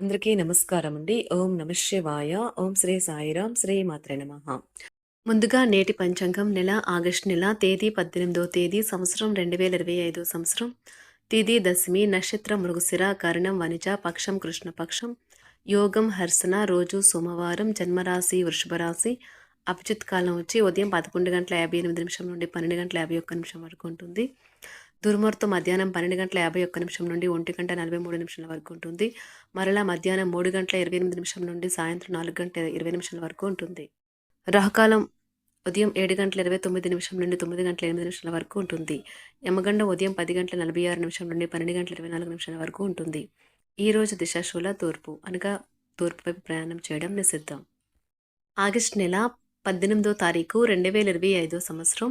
అందరికీ నమస్కారం అండి ఓం నమ శివాయ. ఓం శ్రీ సాయిరాం శ్రీ మాత్రే నమ. ముందుగా నేటి పంచాంగం నెల ఆగస్టు నెల తేదీ పద్దెనిమిదో తేదీ సంవత్సరం రెండు వేల ఇరవై ఐదో సంవత్సరం. తిథి దశమి నక్షత్రం మృగశిర కరణం వనిజ పక్షం కృష్ణపక్షం యోగం హర్సన రోజు సోమవారం జన్మరాశి వృషభరాశి అభిజిత్ కాలం వచ్చి ఉదయం పదకొండు గంటల యాభై ఎనిమిది నిమిషం నుండి పన్నెండు గంటల యాభై ఒక్క నిమిషం వరకు ఉంటుంది. దుర్ముహూర్తం మధ్యాహ్నం పన్నెండు గంటల యాభై ఒక్క నిమిషం నుండి ఒంటి గంట నలభై మూడు నిమిషాల వరకు ఉంటుంది. మరలా మధ్యాహ్నం మూడు గంటల ఇరవై ఎనిమిది నిమిషం నుండి సాయంత్రం నాలుగు గంటల ఇరవై నిమిషాల వరకు ఉంటుంది. రాహుకాలం ఉదయం ఏడు గంటల ఇరవై తొమ్మిది నిమిషం నుండి తొమ్మిది గంటల ఎనిమిది నిమిషాల వరకు ఉంటుంది. యమగండ ఉదయం పది గంటల నలభై ఆరు నిమిషం నుండి పన్నెండు గంటల ఇరవై నాలుగు నిమిషాల వరకు ఉంటుంది. ఈ రోజు దిశాశూల తూర్పు అనగా తూర్పు వైపు ప్రయాణం చేయడం నిషిద్ధం. ఆగస్టు నెల పద్దెనిమిదో తారీఖు రెండు వేల ఇరవై ఐదో సంవత్సరం.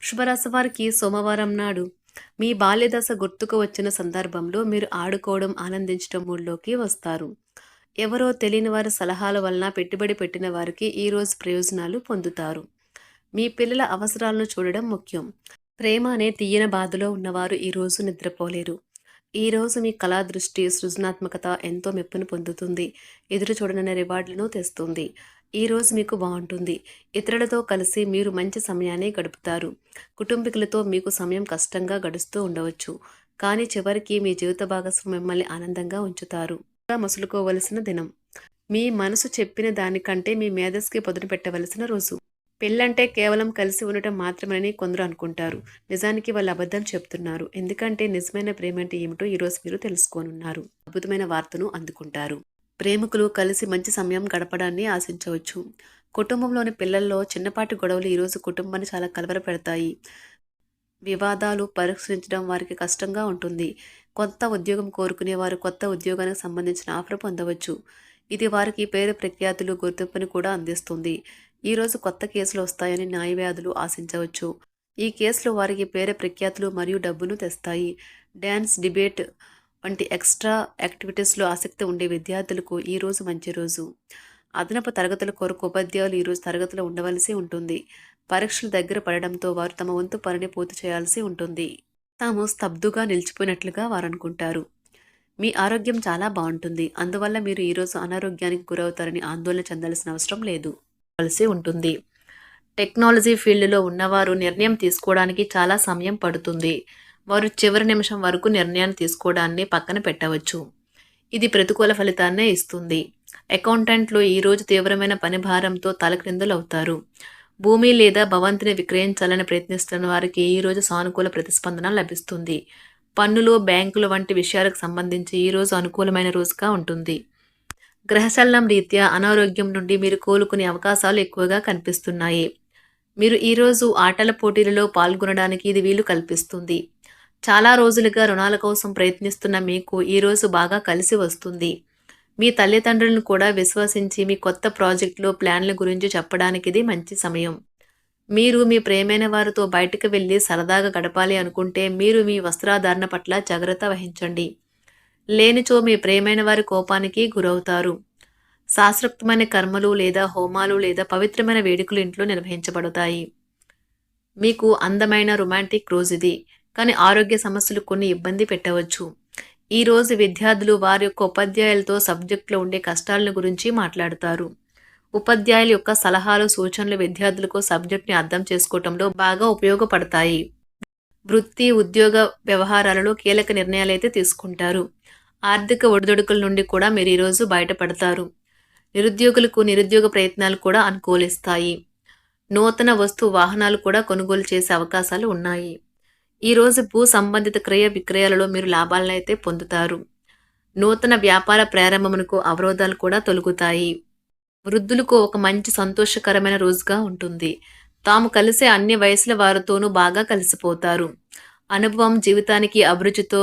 వృషభరాశి వారికి సోమవారం నాడు మీ బాల్యదశ గుర్తుకు వచ్చిన సందర్భంలో మీరు ఆడుకోవడం ఆనందించడం మూడ్లోకి వస్తారు. ఎవరో తెలియని వారి సలహాల వలన పెట్టుబడి పెట్టిన వారికి ఈరోజు ప్రయోజనాలు పొందుతారు. మీ పిల్లల అవసరాలను చూడడం ముఖ్యం. ప్రేమ అనే తీయన బాధలో ఉన్నవారు ఈరోజు నిద్రపోలేరు. ఈరోజు మీ కళా దృష్టి సృజనాత్మకత ఎంతో మెప్పును పొందుతుంది. ఎదురు చూడనన్న రివార్డులను తెస్తుంది. ఈ రోజు మీకు బాగుంటుంది. ఇతరులతో కలిసి మీరు మంచి సమయాన్ని గడుపుతారు. కుటుంబీకులతో మీకు సమయం కష్టంగా గడుస్తూ ఉండవచ్చు. కానీ చివరికి మీ జీవిత భాగస్వామి మిమ్మల్ని ఆనందంగా ఉంచుతారు. మసులుకోవలసిన దినం. మీ మనసు చెప్పిన దానికంటే మీ మేధస్కి పొదును పెట్టవలసిన రోజు. పెళ్ళంటే కేవలం కలిసి ఉండటం మాత్రమేనని కొందరు అనుకుంటారు. నిజానికి వాళ్ళు అబద్ధం చెప్తున్నారు. ఎందుకంటే నిజమైన ప్రేమ అంటే ఏమిటో ఈరోజు మీరు తెలుసుకోనున్నారు. అద్భుతమైన వార్తను అందుకుంటారు. ప్రేమికులు కలిసి మంచి సమయం గడపడాన్ని ఆశించవచ్చు. కుటుంబంలోని పిల్లల్లో చిన్నపాటి గొడవలు ఈరోజు కుటుంబాన్ని చాలా కలవర పెడతాయి వివాదాలు పరిష్కరించడం వారికి కష్టంగా ఉంటుంది. కొత్త ఉద్యోగం కోరుకునే వారు కొత్త ఉద్యోగానికి సంబంధించిన ఆఫర్ పొందవచ్చు. ఇది వారికి పేరు ప్రఖ్యాతులు గుర్తింపుని కూడా అందిస్తుంది. ఈరోజు కొత్త కేసులు వస్తాయని న్యాయవాదులు ఆశించవచ్చు. ఈ కేసులు వారికి పేరు ప్రఖ్యాతులు మరియు డబ్బును తెస్తాయి. డ్యాన్స్ డిబేట్ వంటి ఎక్స్ట్రా యాక్టివిటీస్లో ఆసక్తి ఉండే విద్యార్థులకు ఈరోజు మంచి రోజు. అదనపు తరగతుల కొరకు ఉపాధ్యాయులు ఈరోజు తరగతిలో ఉండవలసి ఉంటుంది. పరీక్షలు దగ్గర పడడంతో వారు తమ వంతు పనిని పూర్తి చేయాల్సి ఉంటుంది. తాము స్తబ్దుగా నిలిచిపోయినట్లుగా వారు అనుకుంటారు మీ ఆరోగ్యం చాలా బాగుంటుంది. అందువల్ల మీరు ఈరోజు అనారోగ్యానికి గురవుతారని ఆందోళన చెందాల్సిన అవసరం లేదు. కలిసి ఉంటుంది. టెక్నాలజీ ఫీల్డ్లో ఉన్నవారు నిర్ణయం తీసుకోవడానికి చాలా సమయం పడుతుంది. వారు చివరి నిమిషం వరకు నిర్ణయాన్ని తీసుకోవడాన్ని పక్కన పెట్టవచ్చు. ఇది ప్రతికూల ఫలితాన్నే ఇస్తుంది. అకౌంటెంట్లు ఈరోజు తీవ్రమైన పని భారంతో తలక్రిందులవుతారు. భూమి లేదా భవంతిని విక్రయించాలని ప్రయత్నిస్తున్న వారికి ఈరోజు సానుకూల ప్రతిస్పందన లభిస్తుంది. పన్నులు బ్యాంకులు వంటి విషయాలకు సంబంధించి ఈరోజు అనుకూలమైన రోజుగా ఉంటుంది. గ్రహచలనం రీత్యా అనారోగ్యం నుండి మీరు కోలుకునే అవకాశాలు ఎక్కువగా కనిపిస్తున్నాయి. మీరు ఈరోజు ఆటల పోటీలలో పాల్గొనడానికి ఇది వీలు కల్పిస్తుంది. చాలా రోజులుగా రుణాల కోసం ప్రయత్నిస్తున్న మీకు ఈరోజు బాగా కలిసి వస్తుంది. మీ తల్లిదండ్రులను కూడా విశ్వసించి మీ కొత్త ప్రాజెక్టులు ప్లాన్ల గురించి చెప్పడానికి ఇది మంచి సమయం. మీరు మీ ప్రేమైన వారితో బయటకు వెళ్ళి సరదాగా గడపాలి అనుకుంటే మీరు మీ వస్త్రాధారణ పట్ల జాగ్రత్త వహించండి. లేనిచో మీ ప్రేమైన వారి కోపానికి గురవుతారు. శాస్త్రోక్తమైన కర్మలు లేదా హోమాలు లేదా పవిత్రమైన వేడుకలు ఇంట్లో నిర్వహించబడతాయి. మీకు అందమైన రొమాంటిక్ రోజు ఇది. కానీ ఆరోగ్య సమస్యలు కొన్ని ఇబ్బంది పెట్టవచ్చు. ఈరోజు విద్యార్థులు వారి యొక్క ఉపాధ్యాయులతో సబ్జెక్టులో ఉండే కష్టాలను గురించి మాట్లాడతారు. ఉపాధ్యాయుల యొక్క సలహాలు సూచనలు విద్యార్థులకు సబ్జెక్ట్ని అర్థం చేసుకోవటంలో బాగా ఉపయోగపడతాయి. వృత్తి ఉద్యోగ వ్యవహారాలలో కీలక నిర్ణయాలు అయితే తీసుకుంటారు. ఆర్థిక ఒడిదొడుకుల నుండి కూడా మీరు ఈరోజు బయటపడతారు. నిరుద్యోగులకు నిరుద్యోగ ప్రయత్నాలు కూడా అనుకూలిస్తాయి. నూతన వస్తు వాహనాలు కూడా కొనుగోలు చేసే అవకాశాలు ఉన్నాయి. ఈరోజు భూ సంబంధిత క్రయ విక్రయాలలో మీరు లాభాలను అయితే పొందుతారు. నూతన వ్యాపార ప్రారంభమునకు అవరోధాలు కూడా తొలగుతాయి. వృద్ధులకు ఒక మంచి సంతోషకరమైన రోజుగా ఉంటుంది. తాము కలిసే అన్ని వయసుల వారితోనూ బాగా కలిసిపోతారు. అనుభవం జీవితానికి అభిరుచితో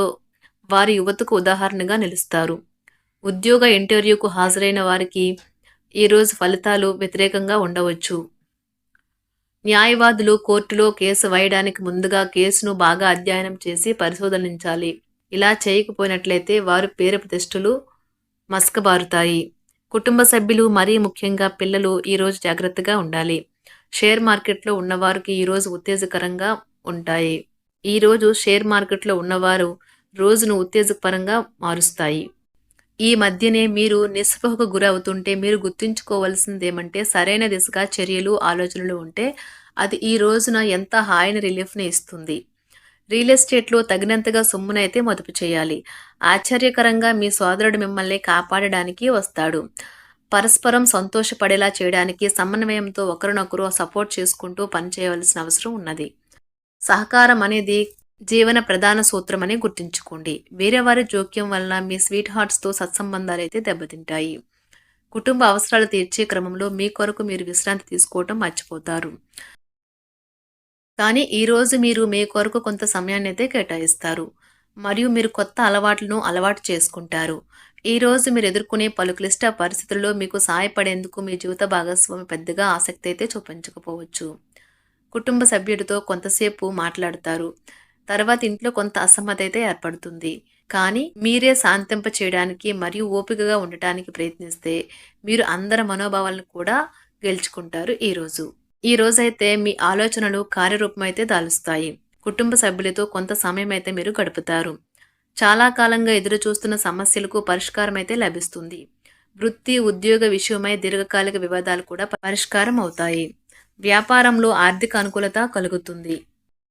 వారి యువతకు ఉదాహరణగా నిలుస్తారు. ఉద్యోగ ఇంటర్వ్యూకు హాజరైన వారికి ఈరోజు ఫలితాలు వ్యతిరేకంగా ఉండవచ్చు. న్యాయవాదులు కోర్టులో కేసు వేయడానికి ముందుగా కేసును బాగా అధ్యయనం చేసి పరిశోధించాలి ఇలా చేయకపోయినట్లయితే వారు పేరు ప్రతిష్టలు మసకబారుతాయి. కుటుంబ సభ్యులు మరీ ముఖ్యంగా పిల్లలు ఈరోజు జాగ్రత్తగా ఉండాలి. షేర్ మార్కెట్లో ఉన్నవారికి ఈరోజు ఉత్తేజకరంగా ఉంటాయి. ఈరోజు షేర్ మార్కెట్లో ఉన్నవారు రోజును ఉత్తేజకరంగా మారుస్తాయి. ఈ మధ్యనే మీరు నిస్పృహకు గురవుతుంటే మీరు గుర్తుంచుకోవాల్సిందేమంటే సరైన దిశగా చర్యలు ఆలోచనలు ఉంటే అది ఈ రోజున ఎంత హాయిని రిలీఫ్ని ఇస్తుంది. రియల్ ఎస్టేట్లో తగినంతగా సొమ్మునైతే మదుపు చేయాలి. ఆశ్చర్యకరంగా మీ సోదరుడు మిమ్మల్ని కాపాడడానికి వస్తాడు. పరస్పరం సంతోషపడేలా చేయడానికి సమన్వయంతో ఒకరినొకరు సపోర్ట్ చేసుకుంటూ పనిచేయవలసిన అవసరం ఉన్నది. సహకారం అనేది జీవన ప్రధాన సూత్రం అని గుర్తుంచుకోండి. వేరే వారి జోక్యం వలన మీ స్వీట్ హార్ట్స్తో సత్సంబంధాలు అయితే దెబ్బతింటాయి. కుటుంబ అవసరాలు తీర్చే క్రమంలో మీ కొరకు మీరు విశ్రాంతి తీసుకోవటం మర్చిపోతారు. కానీ ఈరోజు మీరు మీ కొరకు కొంత సమయాన్ని అయితే కేటాయిస్తారు. మరియు మీరు కొత్త అలవాట్లను అలవాటు చేసుకుంటారు. ఈరోజు మీరు ఎదుర్కొనే పలు క్లిష్ట పరిస్థితుల్లో మీకు సహాయపడేందుకు మీ జీవిత భాగస్వామి పెద్దగా ఆసక్తి అయితే చూపించకపోవచ్చు. కుటుంబ సభ్యుడితో కొంతసేపు మాట్లాడతారు. తర్వాత ఇంట్లో కొంత అసమ్మతి అయితే ఏర్పడుతుంది. కానీ మీరే శాంతింప చేయడానికి మరియు ఓపికగా ఉండటానికి ప్రయత్నిస్తే మీరు అందరి మనోభావాలను కూడా గెలుచుకుంటారు ఈరోజు ఈ రోజైతే మీ ఆలోచనలు కార్యరూపం అయితే దాలుస్తాయి. కుటుంబ సభ్యులతో కొంత సమయం అయితే మీరు గడుపుతారు. చాలా కాలంగా ఎదురు చూస్తున్న సమస్యలకు పరిష్కారం అయితే లభిస్తుంది. వృత్తి ఉద్యోగ విషయమై దీర్ఘకాలిక వివాదాలు కూడా పరిష్కారం అవుతాయి. వ్యాపారంలో ఆర్థిక అనుకూలత కలుగుతుంది.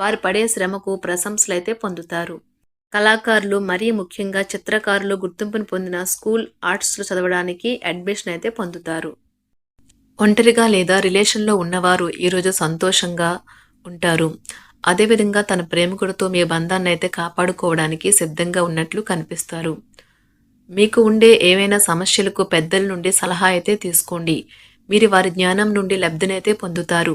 వారు పడే శ్రమకు ప్రశంసలు అయితే పొందుతారు. కళాకారులు మరీ ముఖ్యంగా చిత్రకారులు గుర్తింపును పొందిన స్కూల్ ఆర్ట్స్లో చదవడానికి అడ్మిషన్ అయితే పొందుతారు. ఒంటరిగా లేదా రిలేషన్లో ఉన్నవారు ఈరోజు సంతోషంగా ఉంటారు. అదేవిధంగా తన ప్రేమికుడితో మీ బంధాన్ని అయితే కాపాడుకోవడానికి సిద్ధంగా ఉన్నట్లు కనిపిస్తారు. మీకు ఉండే ఏవైనా సమస్యలకు పెద్దల నుండి సలహా అయితే తీసుకోండి. మీరు వారి జ్ఞానం నుండి లబ్ధినైతే పొందుతారు.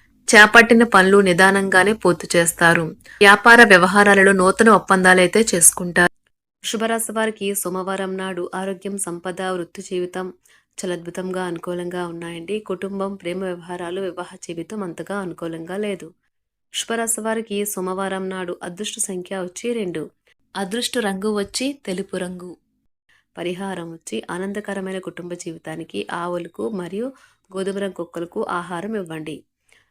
చేపట్టిన పనులు నిదానంగానే పూర్తి చేస్తారు. వ్యాపార వ్యవహారాలలో నూతన ఒప్పందాలైతే చేసుకుంటారు. శుభరాశి వారికి సోమవారం నాడు ఆరోగ్యం సంపద వృత్తి జీవితం చాలా అద్భుతంగా అనుకూలంగా ఉన్నాయండి. కుటుంబం ప్రేమ వ్యవహారాలు వివాహ జీవితం అంతగా అనుకూలంగా లేదు. శుభరాశి వారికి సోమవారం నాడు అదృష్ట సంఖ్య వచ్చి రెండు. అదృష్ట రంగు వచ్చి తెలుపు రంగు. పరిహారం వచ్చి ఆనందకరమైన కుటుంబ జీవితానికి ఆవులకు మరియు గోధుమ రంగు కుక్కలకు ఆహారం ఇవ్వండి.